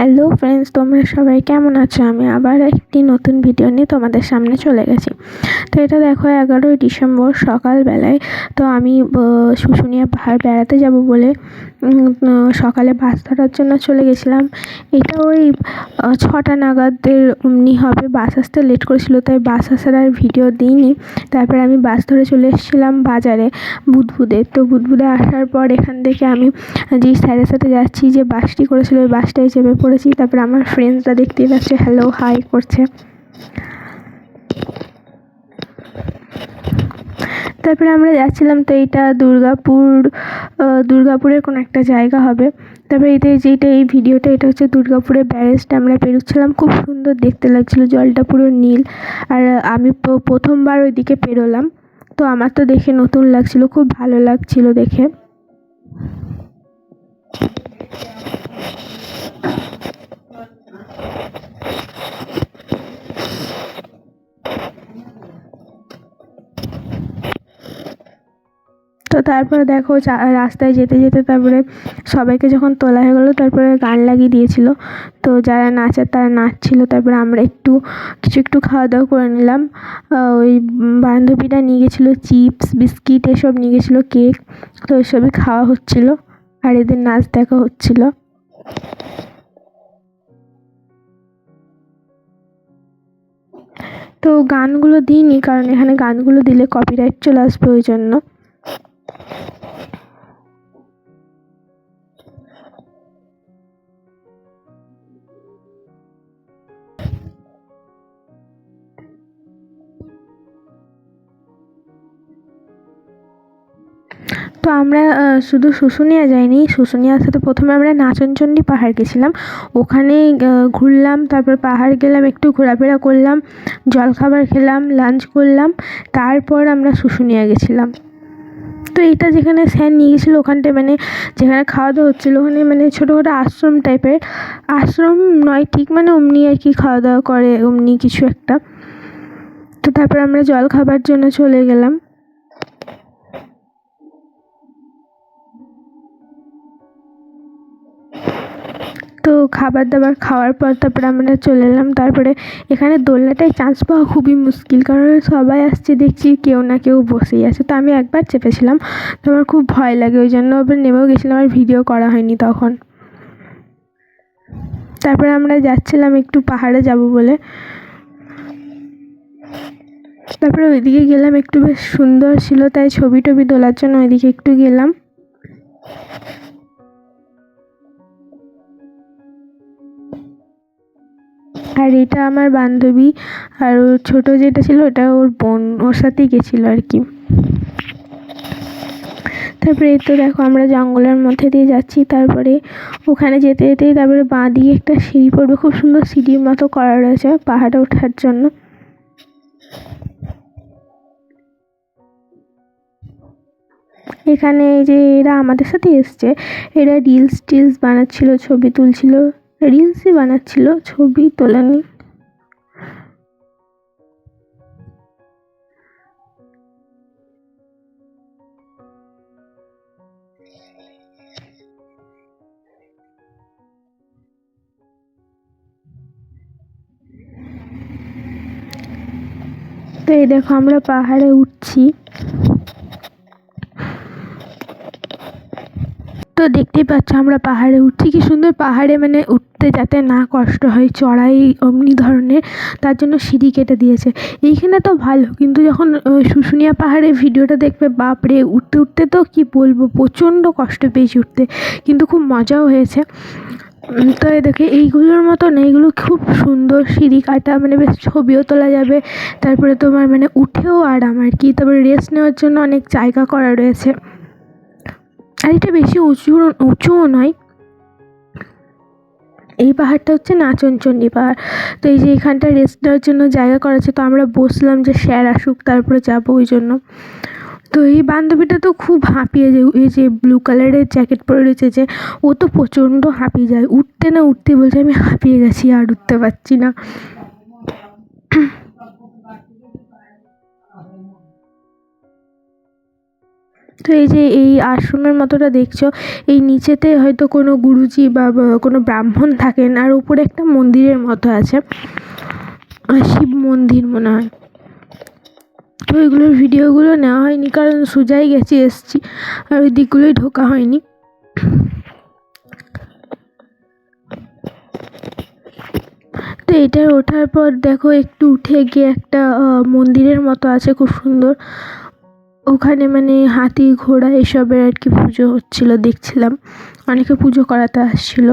Hello friends তোমরা সবাই কেমন আছো? আমি আবার একটি নতুন ভিডিও নিয়ে তোমাদের সামনে চলে গেছি। তো এটা দেখো এগারোই ডিসেম্বর সকালবেলায়। তো আমি শুশুনিয়া পাহাড় বেড়াতে যাব বলে সকালে বাস ধরার জন্য চলে গেছিলাম। এটা ওই ছটা নাগাদের অমনি হবে। বাস আসতে লেট করেছিল, তাই বাস আসার আর ভিডিও দিইনি। তারপরে আমি বাস ধরে চলে এসেছিলাম বাজারে বুদবুদে তো বুদবুদে আসার পর এখান থেকে আমি যেই স্যারের সাথে যাচ্ছি, যে বাসটি করেছিল, ওই বাসটায় চেপে পড়েছি। তারপরে আমার ফ্রেন্ডসরা দেখতেই পাচ্ছে হ্যালো হাই করছে। তারপরে আমরা যাচ্ছিলাম তো এইটা দুর্গাপুর দুর্গাপুরের কোনো একটা জায়গা হবে। তারপরে এতে যেটা এই ভিডিওটা, এটা হচ্ছে দুর্গাপুরের ব্যারেজটা। আমরা পেরোচ্ছিলাম, খুব সুন্দর দেখতে লাগছিল, জলটা পুরো নীল। আর আমি প্রথমবার ওইদিকে পেরোলাম, তো আমার তো দেখে নতুন লাগছিল, খুব ভালো লাগছিল দেখে। তারপরে দেখো রাস্তায় যেতে যেতে তারপরে সবাইকে যখন তোলা হয়ে গেলো, তারপরে গান লাগিয়ে দিয়েছিলো। তো যারা নাচার তারা নাচছিলো, তারপরে আমরা একটু, কিছু একটু খাওয়া দাওয়া করে নিলাম। ওই বান্ধবীরা নিয়ে গেছিল চিপস, বিস্কিট, এসব নিয়ে গেছিল কেক। তো ওইসবই খাওয়া হচ্ছিল, আর এদের নাচ দেখা হচ্ছিল। তো গানগুলো দিইনি, কারণ এখানে গানগুলো দিলে কপিরাইট চলে আসবে ওই জন্য। তো আমরা শুধু শুশুনিয়া যাইনি। শুশুনিয়ার সাথে প্রথমে আমরা নাচনচণ্ডী পাহাড় গেছিলাম। ওখানে ঘুরলাম, তারপর পাহাড় গেলাম, একটু ঘোরাফেরা করলাম, জলখাবার খেলাম, লাঞ্চ করলাম, তারপর আমরা শুশুনিয়া গেছিলাম। তো এইটা যেখানে স্যার নিয়ে গেছিল ওখানটায় মানে যেখানে খাওয়া দাওয়া হচ্ছিল, ওখানে মানে ছোটোখাটো আশ্রম টাইপের। আশ্রম নয়, ঠিক মানে অমনি আর কি খাওয়া দাওয়া করে, অমনি কিছু একটা। তো তারপর আমরা জল খাবার জন্য চলে গেলাম। তো খাবার দাবার খাওয়ার পর তারপরে আমরা চলে এলাম। তারপরে এখানে দোলনাটায় চান্স পাওয়া খুবই মুশকিল কারণ সবাই আসছে, দেখছি কেউ না কেউ বসেই আছে। তো আমি একবার চেপেছিলাম। তো আমার খুব ভয় লাগে, ওই জন্য আবার নেমেও গেছিলাম, আর ভিডিও করা হয়নি তখন। তারপরে আমরা যাচ্ছিলাম একটু পাহাড়ে যাব বলে। তারপরে ওইদিকে গেলাম, একটু বেশ সুন্দর ছিল, তাই ছবি টবি তোলার জন্য ওইদিকে একটু গেলাম। আর এটা আমার বান্ধবী। আর ওর ছোটো যেটা ছিল ওটা ওর বোন, ওর সাথেই গেছিল আর কি। তারপরে এই তো দেখো আমরা জঙ্গলের মধ্যে দিয়ে যাচ্ছি। তারপরে ওখানে যেতে যেতেই তারপরে বাঁ দিকে একটা সিঁড়ি পড়বে। খুব সুন্দর সিঁড়ির মতো করা রয়েছে পাহাড়ে ওঠার জন্য। এখানে এই যে এরা আমাদের সাথে এসছে। এরা রিলস টিলস বানাচ্ছিল, ছবি তুলছিল। রিলসই বানাচ্ছিল, ছবি তোলেনি তো এই দেখো, আমরা পাহাড়ে উঠছি। তো দেখতেই পাচ্ছ, আমরা পাহাড়ে উঠছি। কি সুন্দর পাহাড়ে মানে উঠতে যাতে না কষ্ট হয়, চড়াই অমনি ধরনের, তার জন্য সিঁড়ি কেটে দিয়েছে। এইখানে তো ভালো, কিন্তু যখন শুশুনিয়া পাহাড়ে ভিডিওটা দেখবে, বাপরে, উঠতে উঠতে তো কি বলব, প্রচণ্ড কষ্ট পেয়েছি উঠতে, কিন্তু খুব মজাও হয়েছে। তো দেখে, এইগুলোর মতন, এইগুলো খুব সুন্দর সিঁড়ি কাটা মানে বেশ ছবিও তোলা যাবে, তারপরে তোমার মানে উঠেও আরাম আর কি, তারপরে রেস্ট নেওয়ার জন্য অনেক জায়গা করা রয়েছে। আর এটা বেশি উঁচু উঁচুও নয় এই পাহাড়টা হচ্ছে নাচনচণ্ডী পাহাড়। তো এই যে এখানটা রেস্ট নেওয়ার জন্য জায়গা করা আছে, তো আমরা বসলাম যে স্যার আসুক, তারপরে যাব ওই জন্য। তো এই বান্ধবীটা তো খুব হাঁপিয়ে যায় এই যে ব্লু কালারের জ্যাকেট পরে রয়েছে যে, ও তো প্রচণ্ড হাঁপিয়ে যায়। উঠতে না উঠতে বলছে, আমি হাঁপিয়ে গেছি, আর উঠতে পারছি না। তো এই যে এই আশ্রমের মতোটা দেখছ, এই নিচেতে হয়তো কোনো গুরুজি বা কোনো ব্রাহ্মণ থাকেন, আর উপরে একটা মন্দিরের মতো আছে। শিব মন্দির মনে হয়। তো ওইগুলোর ভিডিওগুলো নেওয়া হয়নি, কারণ সোজাই গেছি, এসছি, আর ওই দিকগুলোই ঢোকা হয়নি। তো এটা ওঠার পর দেখো, একটু উঠে গিয়ে একটা মন্দিরের মতো আছে, খুব সুন্দর। ওখানে মানে হাতি, ঘোড়া এসবের আর কি পুজো হচ্ছিল, দেখছিলাম। অনেকে পুজো করাতে আসছিল।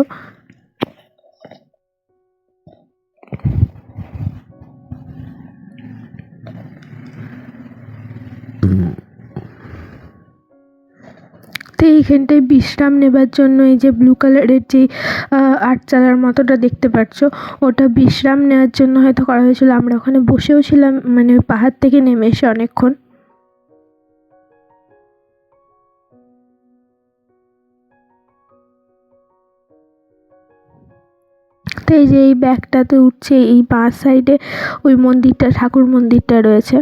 তো এইখানটায় বিশ্রাম নেবার জন্য এই যে ব্লু কালারের যে আটচালার মতোটা দেখতে পাচ্ছ, ওটা বিশ্রাম নেওয়ার জন্য হয়তো করা হয়েছিল। আমরা ওখানে বসেও ছিলাম মানে পাহাড় থেকে নেমে এসে অনেকক্ষণ। তো এই যে এই ব্যাগটাতে উঠছে এই বাঁ সাইডে ওই মন্দিরটা ঠাকুর মন্দিরটা রয়েছে।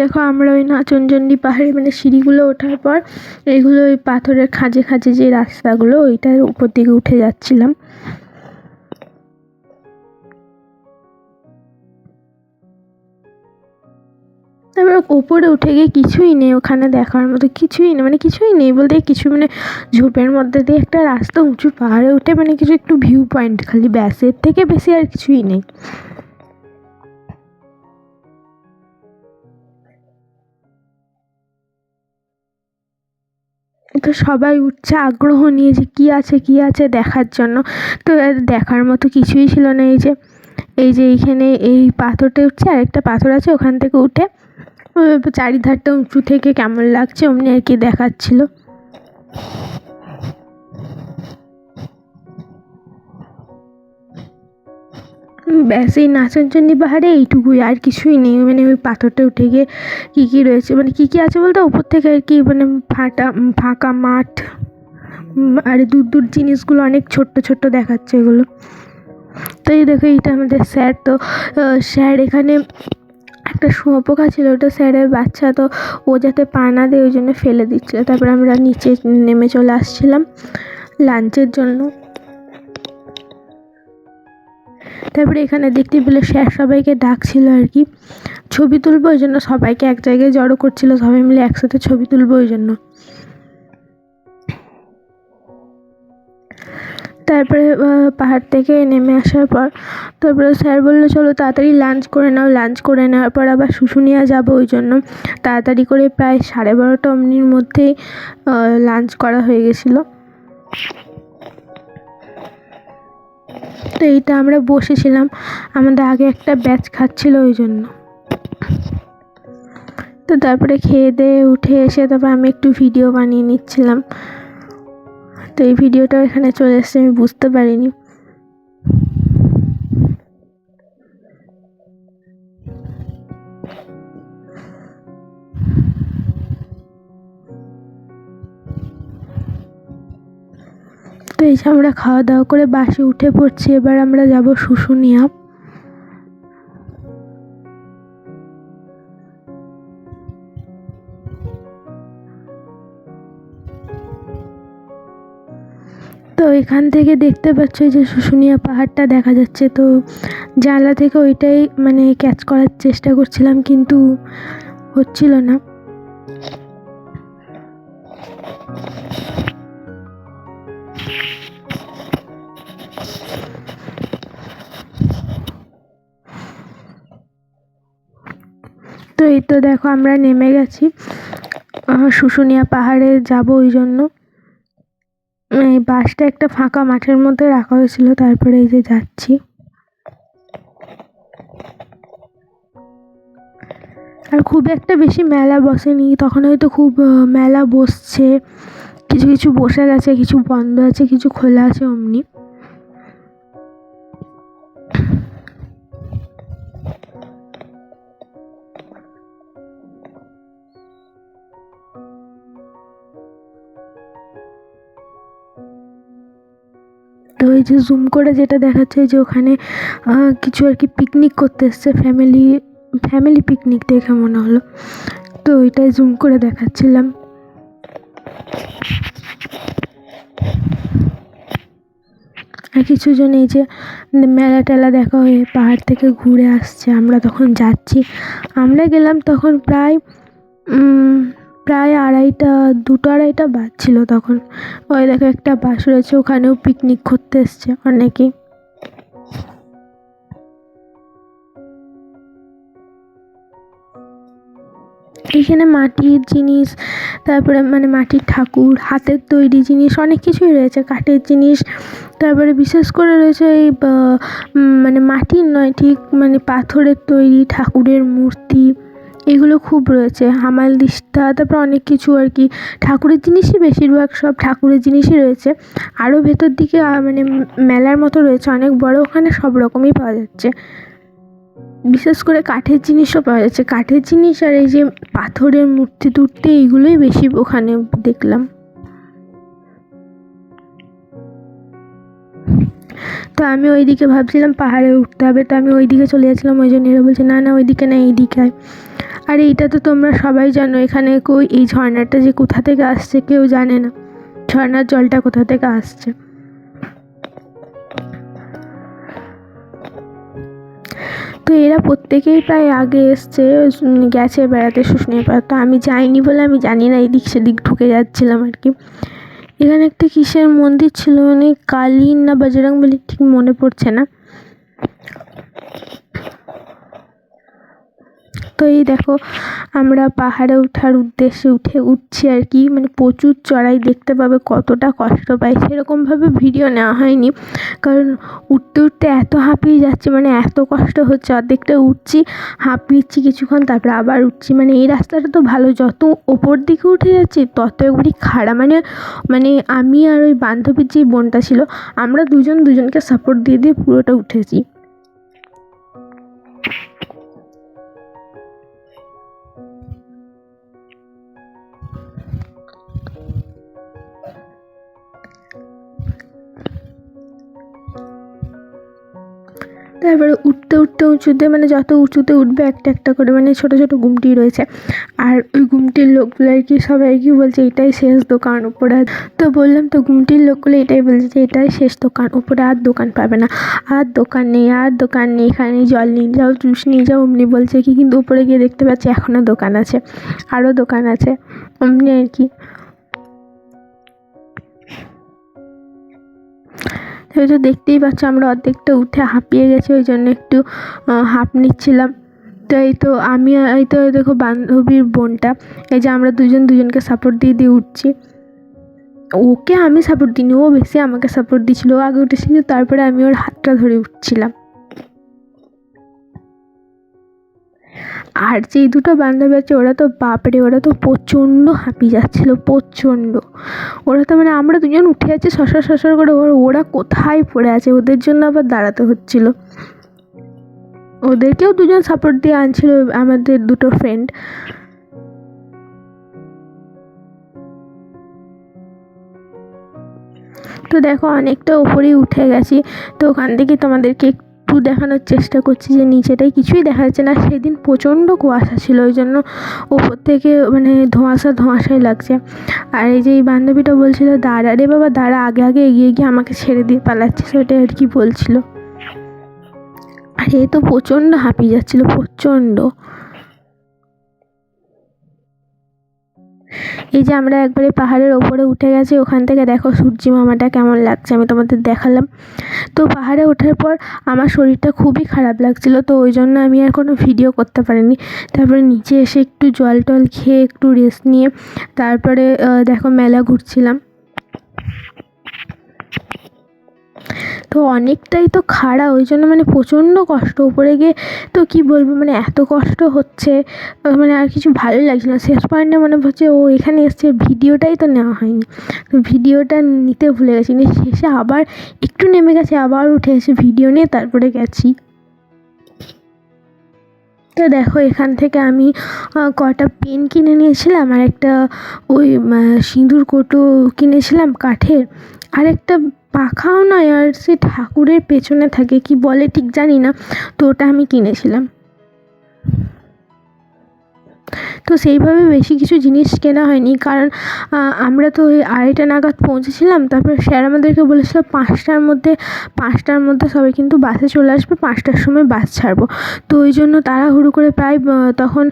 দেখো আমরা ওই নাচনচন্ডী পাহাড়ে মানে সিঁড়িগুলো ওঠার পর এইগুলো ওই পাথরের খাঁজে খাঁজে যে রাস্তাগুলো, ওইটার উপর দিকে উঠে যাচ্ছিলাম। তারপর ওপরে উঠে গিয়ে কিছুই নেই ওখানে দেখার মতো, কিছুই নেই মানে কিছুই নেই বলতে কিছু মানে ঝোপের মধ্যে দিয়ে একটা রাস্তা উঁচু পাহাড়ে উঠে মানে কিছু একটু ভিউ পয়েন্ট খালি ব্যাসের থেকে বেশি আর কিছুই নেই। তো সবাই উঠছে, আগ্রহ নিয়ে যে কী আছে কী আছে দেখার জন্য। তো দেখার মতো কিছুই ছিল না এই যে এই যে এইখানে এই পাথরটা উঠছে, আরেকটা পাথর আছে ওখান থেকে উঠে চারিধারটা উঁচু থেকে কেমন লাগছে অমনি আর কি দেখাচ্ছিল। ব্যাস এই নাচনচন্ডী পাহাড়ে এইটুকুই, আর কিছুই নেই। মানে ওই পাথরটা উঠে গিয়ে কী কী রয়েছে মানে কী কী আছে বলতে? ওপর থেকে আর কি মানে ফাটা ফাঁকা মাঠ আর দূর দূর জিনিসগুলো অনেক ছোট্ট ছোট্ট দেখাচ্ছে এগুলো। তো এই দেখো, এইটা আমাদের স্যার। তো স্যার এখানে একটা শুঁয়োপোকা ছিল, ওটা স্যারের বাচ্চা। তো ও যাতে পা না দেয়, ওই জন্য ফেলে দিচ্ছিল। তারপর আমরা নিচে নেমে চলে আসছিলাম লাঞ্চের জন্য। তারপরে এখানে দেখতে পেলে স্যার সবাইকে ডাকছিল আর কি। ছবি তুলবো ওই জন্য সবাইকে এক জায়গায় জড়ো করছিল, সবাই মিলে একসাথে ছবি তুলবো ওই জন্য। তারপরে পাহাড় থেকে নেমে আসার পর, তারপরে স্যার বলল, চলো তাড়াতাড়ি লাঞ্চ করে নাও লাঞ্চ করে নেওয়ার পর আবার শুশুনিয়া যাব ওই জন্য। তাড়াতাড়ি করে প্রায় সাড়ে বারোটা অমনির মধ্যেই লাঞ্চ করা হয়ে গেছিল। তো এইটা আমরা বসেছিলাম। আমাদের আগে একটা ব্যাচ খাচ্ছিল ওই জন্য। তো তারপরে খেয়ে দিয়ে উঠে এসে তারপর আমি একটু ভিডিও বানিয়ে নিচ্ছিলাম। তো এই ভিডিওটাও এখানে চলে এসছে, আমি বুঝতে পারিনি। তো এই যে আমরা খাওয়া দাওয়া করে বাসে উঠে পড়ছি, এবার আমরা যাব শুশুনিয়া। তো এখান থেকে দেখতে পাচ্ছ যে শুশুনিয়া পাহাড়টা দেখা যাচ্ছে। তো জানলা থেকে ওইটাই মানে ক্যাচ করার চেষ্টা করছিলাম, কিন্তু হচ্ছিল না। এই তো দেখো আমরা নেমে গেছি। শুশুনিয়া পাহাড়ে যাব ওই জন্য। এই বাসটা একটা ফাঁকা মাঠের মধ্যে রাখা হয়েছিল, তারপরে এই যে যাচ্ছি। আর খুব একটা বেশি মেলা বসেনি, তখন হয়তো খুব মেলা বসছে। কিছু কিছু বসে গেছে, কিছু বন্ধ আছে, কিছু খোলা আছে অমনি। ওই যে জুম করে যেটা দেখাচ্ছে যে ওখানে কিছু আর কি পিকনিক করতে এসছে ফ্যামিলি ফ্যামিলি পিকনিক দেখে মনে হলো। তো ওইটাই জুম করে দেখাচ্ছিলাম। আর কিছু জন এই যে মেলা টেলা দেখা হয়ে পাহাড় থেকে ঘুরে আসছে, আমরা তখন যাচ্ছি। আমরা গেলাম তখন প্রায় প্রায় আড়াইটা, দুটো আড়াইটা বাজছিল তখন। ওই দেখো একটা বাস রয়েছে, ওখানেও পিকনিক করতে এসছে অনেকেই। এখানে মাটির জিনিস, তারপরে মানে মাটির ঠাকুর, হাতের তৈরি জিনিস, অনেক কিছুই রয়েছে, কাঠের জিনিস। তারপরে বিশেষ করে রয়েছে এই মানে মাটির নয়, ঠিক মানে পাথরের তৈরি, ঠাকুরের মূর্তি। এগুলো খুব রয়েছে। হামাল দিস্তা তারপর অনেক কিছু আর কি। ঠাকুরের জিনিসই বেশিরভাগ সব ঠাকুরের জিনিসই রয়েছে। আরও ভেতর দিকে মানে মেলার মতো রয়েছে। অনেক বড় ওখানে সব রকমই পাওয়া যাচ্ছে। বিশেষ করে কাঠের জিনিসও পাওয়া যাচ্ছে। কাঠের জিনিস আর এই যে পাথরের মূর্তি টুর্তি এইগুলোই বেশি ওখানে দেখলাম। তো আমি ওইদিকে ভাবছিলাম পাহাড়ে উঠতে হবে। তো আমি ওই দিকে চলে যাচ্ছিলাম। ওই জন্য এরা বলছে, না না, ওইদিকে না, এইদিকে আয়। আর এইটা তো তোমরা সবাই জানো, এখানে কই, এই ঝর্ণাটা যে কোথা থেকে আসছে কেউ জানে না। ঝর্ণার জলটা কোথা থেকে আসছে? তো এরা প্রত্যেকেই প্রায় আগে এসছে গেছে বেড়াতে শুশুনিয়া পাড়া তো আমি যাইনি বলে আমি জানি না, এদিক সেদিক ঢুকে যাচ্ছিলাম আর কি। এখানে একটা কিসের মন্দির ছিল মানে কালী না বজরং বলে ঠিক মনে পড়ছে না। তো এই দেখো, আমরা পাহাড়ে ওঠার উদ্দেশ্যে উঠে উঠছি আর কি। মানে প্রচুর চড়াই দেখতে পাবে, কতটা কষ্ট পাই সেরকমভাবে ভিডিও নেওয়া হয়নি। কারণ উঠতে উঠতে এত হাঁপিয়ে যাচ্ছে মানে এত কষ্ট হচ্ছে। অর্ধেকটা উঠছি, হাঁপিয়েছি কিছুক্ষণ, তারপরে আবার উঠছি। মানে এই রাস্তাটা তো ভালো, যত ওপর দিকে উঠে যাচ্ছি, তত একবারই খাড়া। মানে মানে আমি আর ওই বান্ধবীর যে বোনটা ছিল, আমরা দুজন দুজনকে সাপোর্ট দিয়ে দিয়ে পুরোটা উঠেছি। তারপরে উঠতে উঠতে উঁচুতে মানে যত উঁচুতে উঠবে একটা একটা করে মানে ছোটো ছোটো গুমটি রয়েছে। আর ওই গুমটির লোকগুলো আর কি, সবাই আর কি বলছে, এটাই শেষ দোকান উপরে। আর- তো বললাম, তো গুমটির লোকগুলো এটাই বলছে যে, এটাই শেষ দোকান উপরে, আর দোকান পাবে না। আর দোকান নেই, আর দোকান নেই, এখানে জল নিয়ে যাও জুস নিয়ে যাও। অমনি বলছে কি, কিন্তু উপরে গিয়ে দেখতে পাচ্ছি এখনও দোকান আছে আরও দোকান আছে। অমনি আর কি ওই তো দেখতেই পাচ্ছ আমরা অর্ধেকটা উঠে হাঁপিয়ে গেছি, ওই জন্য একটু হাঁপ নিচ্ছিলাম। তো এই তো আমি, এই তো দেখো বান্ধবীর বোনটা, এই যে আমরা দুজন দুজনকে সাপোর্ট দিয়ে দিয়ে উঠছি। ওকে আমি সাপোর্ট দিইনি, ও বেশি আমাকে সাপোর্ট দিয়েছিল, ও আগে উঠেছিল, তারপরে আমি ওর হাতটা ধরে উঠছিলাম। আর যেই দুটো বান্ধবী আছে, ওরা তো বাপরে, ওরা তো প্রচণ্ড হাঁপিয়ে যাচ্ছিল, প্রচণ্ড। ওরা তো মানে আমরা দুজন উঠে যাচ্ছি শশর শশর করে, ওরা ওরা কোথায় পড়ে আছে? ওদের জন্য আবার দাঁড়াতে হচ্ছিল। ওদেরকেও দুজন সাপোর্ট দিয়ে আনছিল আমাদের দুটো ফ্রেন্ড তো দেখো, অনেকটা ওপরেই উঠে গেছি। তো ওখান থেকে তোমাদেরকে একটু দেখানোর চেষ্টা করছি যে নিচেটাই কিছুই দেখা যাচ্ছে না। সেদিন প্রচণ্ড কুয়াশা ছিল, ওই জন্য ওপর থেকে মানে ধোঁয়াশা ধোঁয়াশাই লাগছে। আর এই যে এই বান্ধবীটা বলছিল, দাঁড়া রে বাবা, দাঁড়া, আগে আগে এগিয়ে গিয়ে আমাকে ছেড়ে দিয়ে পালাচ্ছে সেটা আর কি বলছিল। আর এ তো প্রচণ্ড হাঁপিয়ে যাচ্ছিল, প্রচণ্ড। এই যে আমরা একবারে পাহাড়ের ওপরে উঠে গেছি, ওখান থেকে দেখো সূর্যি মামাটা কেমন লাগছে, আমি তোমাদের দেখালাম। তো পাহাড়ে ওঠার পর আমার শরীরটা খুবই খারাপ লাগছিল, তো ওই জন্য আমি আর কোনো ভিডিও করতে পারিনি। তারপরে নিচে এসে একটু জল টল খেয়ে একটু রেস্ট নিয়ে, তারপরে দেখো মেলা ঘুরছিলাম। তো অনেকটাই তো খাড়া, ওই জন্য মানে প্রচণ্ড কষ্ট। উপরে গিয়ে তো কি বলব মানে এত কষ্ট হচ্ছে মানে আর কিছু ভালো লাগছিল না। শেষ পয়েন্টে মনে হচ্ছে ও এখানে এসছে, ভিডিওটাই তো নেওয়া হয়নি। ভিডিওটা নিতে ভুলে গেছি। নিয়ে শেষে আবার একটু নেমে গেছে, আবার উঠে এসে ভিডিও নিয়ে তারপরে গেছি। তো দেখো, এখান থেকে আমি কটা পেন কিনে নিয়েছিলাম, আর একটা ওই সিঁদুর কোটো কিনেছিলাম কাঠের। আরেকটা পাখাও নয় আর সে ঠাকুরের পেছনে থাকে, কি বলে ঠিক জানি না, তো ওটা আমি কিনেছিলাম। তো সেইভাবে বেশি কিছু জিনিস কেনা হয়নি, কারণ আমরা তো ওই আড়াইটা নাগাদ পৌঁছেছিলাম, তারপর স্যার আমাদেরকে বলেছিল পাঁচটার মধ্যে পাঁচটার মধ্যে সবাই কিন্তু বাসে চলে আসবে, পাঁচটার সময় বাস ছাড়বো। তো ওই জন্য তাড়াহুড়ো করে প্রায় তখন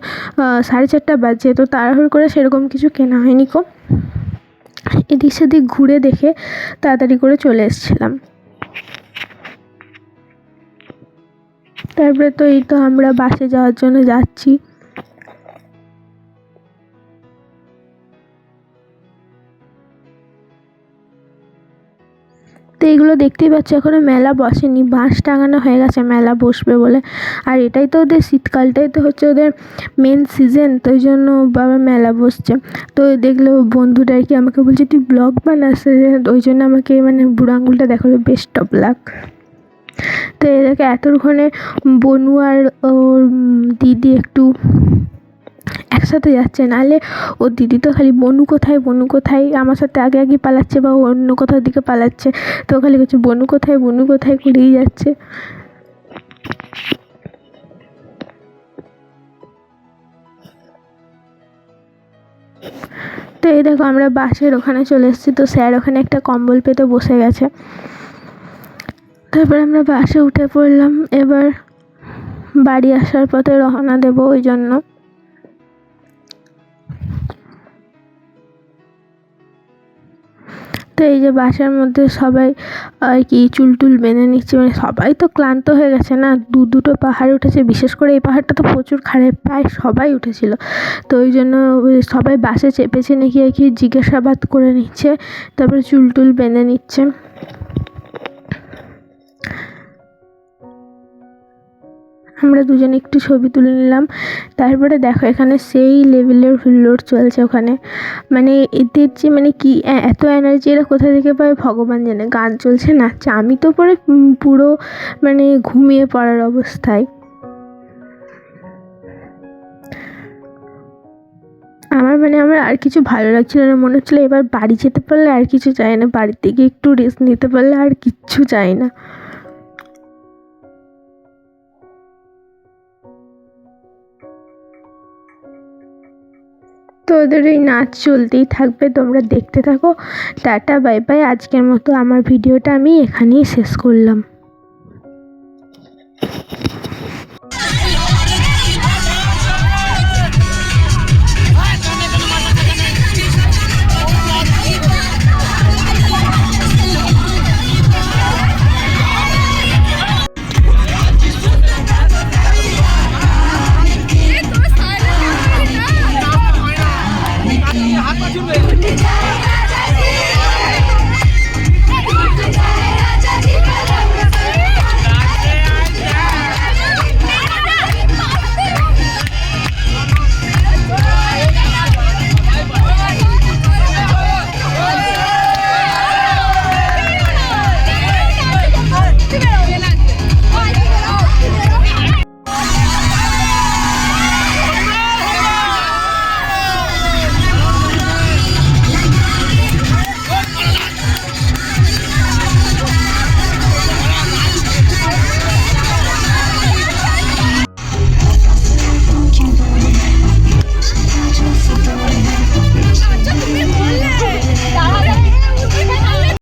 সাড়ে চারটা বাজছে তো তাড়াহুড়ো করে সেরকম কিছু কেনা হয়নি কো। এদিক সেদিক ঘুরে দেখে তাড়াতাড়ি করে চলে এসেছিলাম। তারপরে তো এই তো আমরা বাসে যাওয়ার জন্য যাচ্ছি। তো এইগুলো দেখতেই পাচ্ছ এখনও মেলা বসেনি, বাঁশ টাঙানো হয়ে গেছে, মেলা বসবে বলে। আর এটাই তো ওদের শীতকালটাই তো হচ্ছে ওদের মেন সিজন তো ওই জন্য বাবা মেলা বসছে। তো দেখল বন্ধুটা আর কি আমাকে বলছে, তুই ব্লগ বানাস, ওই জন্য আমাকে মানে বুড়ো আঙুলটা দেখাল বেস্ট অফ লাক তো এদেরকে এতক্ষণে বনু আর ওর দিদি একটু একসাথে যাচ্ছে, নাহলে ওর দিদি তো খালি বনু কোথায় বনু কোথায়? আমার সাথে আগে আগে পালাচ্ছে বা অন্য কোথাও দিকে পালাচ্ছে। তো খালি বলছে, বনু কোথায় বনু কোথায়? করেই যাচ্ছে। তো এই দেখো, আমরা বাসের ওখানে চলে এসেছি। তো স্যার ওখানে একটা কম্বল পেতে বসে গেছে। তারপর আমরা বাসে উঠে পড়লাম। এবার বাড়ি আসার পথে রওনা দেবো ওই জন্য। তো এই যে বাসার মধ্যে সবাই, আর কি, চুল টুল বেঁধে নিচ্ছে মানে সবাই তো ক্লান্ত হয়ে গেছে না? দু দুটো পাহাড় উঠেছে, বিশেষ করে এই পাহাড়টা তো প্রচুর খারাপ প্রায় সবাই উঠেছিল। তো ওই জন্য সবাই বাসে চেপেছে নাকি আর কি, জিজ্ঞাসাবাদ করে নিচ্ছে, তারপরে চুল টুল বেঁধে নিচ্ছে। আমরা দুজনে একটু ছবি তুলে নিলাম। তারপরে দেখো, এখানে সেই লেভেলের হুল্লোড় চলছে ওখানে। মানে এদের যে মানে কি এত এনার্জি এরা কোথা থেকে পায় ভগবান জানে। গান চলছে নাচছে আমি তো পরে পুরো মানে ঘুমিয়ে পড়ার অবস্থায়। আমার মানে আমার আর কিছু ভালো লাগছিল না। মনে হচ্ছিল এবার বাড়ি যেতে পারলে আর কিছু চাই না। বাড়ির থেকে একটু রেস্ট নিতে পারলে আর কিচ্ছু চাই না। ওদের এই নাচ চলতেই থাকবে, তোমরা দেখতে থাকো। টাটা বাই বাই আজকের মতো আমার ভিডিওটা আমি এখানেই শেষ করলাম।